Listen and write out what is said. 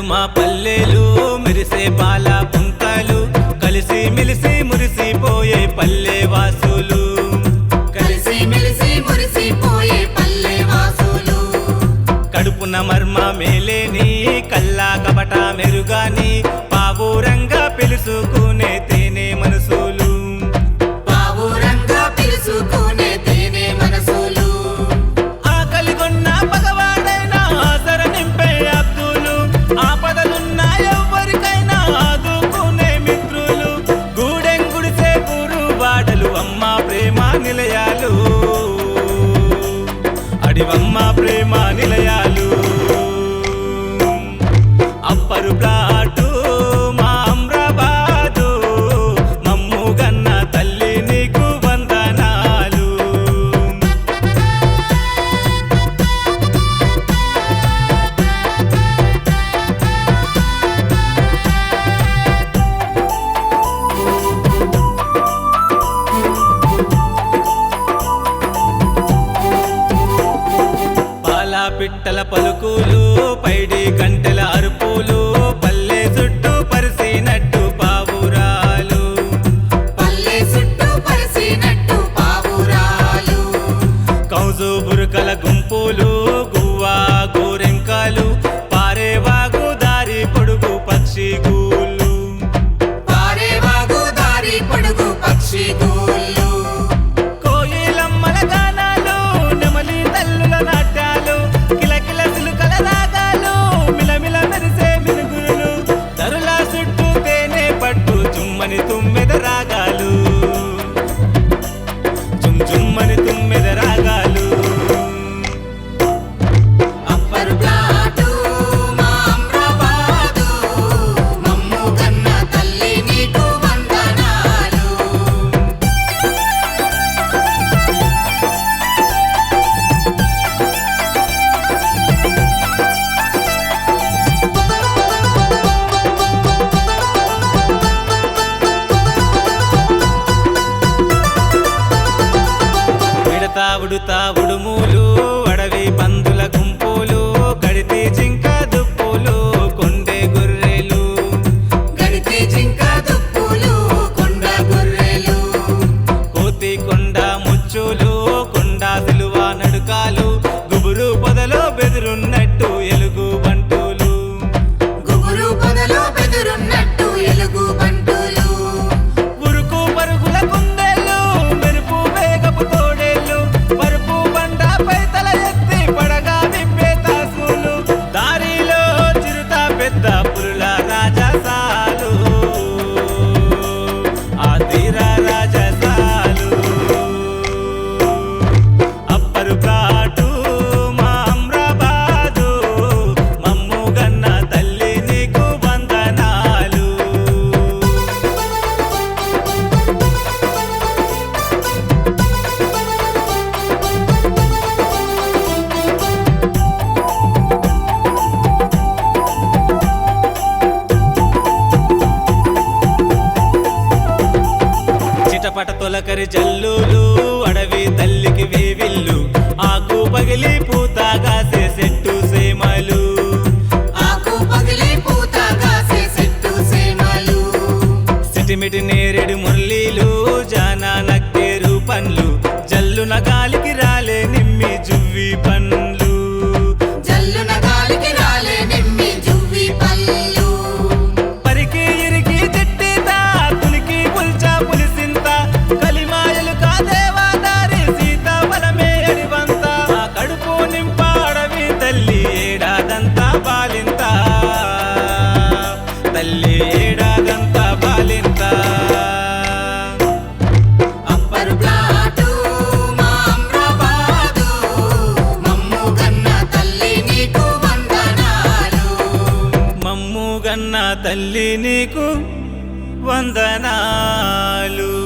నాడు మా పల్లెలు మెరిసే బాల పుంతలు కలిసి మెలిసి మురిసిపోయే పల్లె వాసులు కలిసి మెలిసి మురిసిపోయే పల్లె వాసులు కడుపున మర్మ మేలేని కల్లా కపట మెరుగాని పావురంగా పిలుసుకునే తేనే మనసులు. పావురంగా పిలుసుకునే తేనే మనసులు. ఆసర నింపే అబ్దులు ఆ దేవమ్మ ప్రేమ పైడి కంటే தாவுடு தாவுடு కరి జల్లులు. వందనాలు.